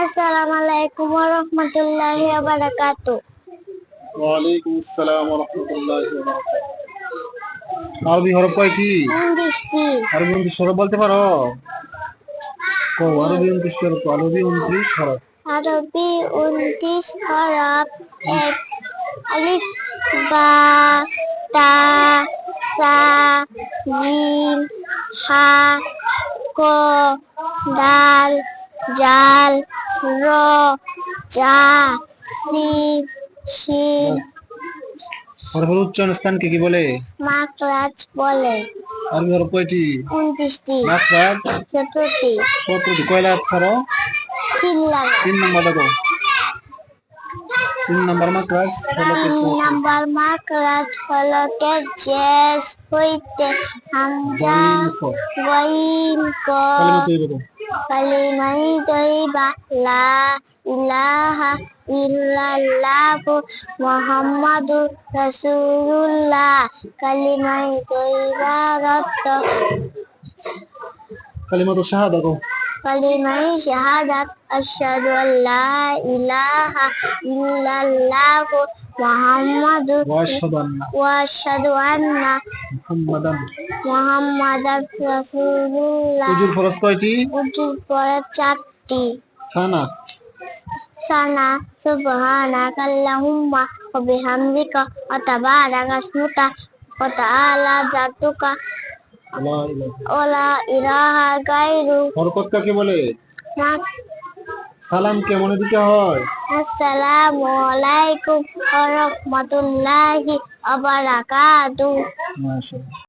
আসসালামু আলাইকুম ওয়া রাহমাতুল্লাহি ওয়া বারাকাতু ওয়ালাইকুম আসসালাম ওয়া রাহমাতুল্লাহি ওয়া বারাকাতুহু আরবি হরফ কয়টি উনত্রিশটি। আরবি উনত্রিশ হরফ বলতে পারো? কো আরবি উনত্রিশ হরফ আরবি উনত্রিশ হরফ। আরবি হরফ এক আলিফ বা তা সা জিম হা ক দাল জাল র চা সিন শিন হরফের উচ্চারণ স্থানকে কি বলে? মাকরাজ বলে। আরবি হরফ কয়টি? উনত্রিশটি। মাকরাজ চতুর্থী সতেরোটি। কয়লা করো তিন লাগা তিন নম্বর দেখো। তিন নম্বর মাকরাজ হলো কি? তিন নাম্বার মাকরাজ ফলকের শেষ হইতে হামজা গইন ক। ক কালিমাই। তৈবা লা ইলাহা ইল্লাল্লাহু মুহাম্মাদুর রাসূলুল্লাহ কালিমাই তৈবা রত্ত কালিমা তো শাহাদা কো কালিমাই শাহাদাত আশহাদু আল্লা ইলাহা ইল্লাল্লাহু আন্না ওয়া আশহাদু আন্না মুহাম্মাদান মুহাম্মাদান রাসূলুল্লাহ উজুর ফরজ কয়টি? উজুর পরে চারটি। সানা। সানা সুবহানাকা আল্লাহুম্মা ওয়া বিহামদিকা ওয়া তাবারাকা ইসমুকা ওয়া তাআলা জাতুকা লা ইলাহা গায়রু। বরকত কাকে বলে? সালাম। কেমন দিতে হয়? আসসালামু আলাইকুম ওয়া রাহমাতুল্লাহি ওয়া বারাকাতুহু মাশাআল্লাহ।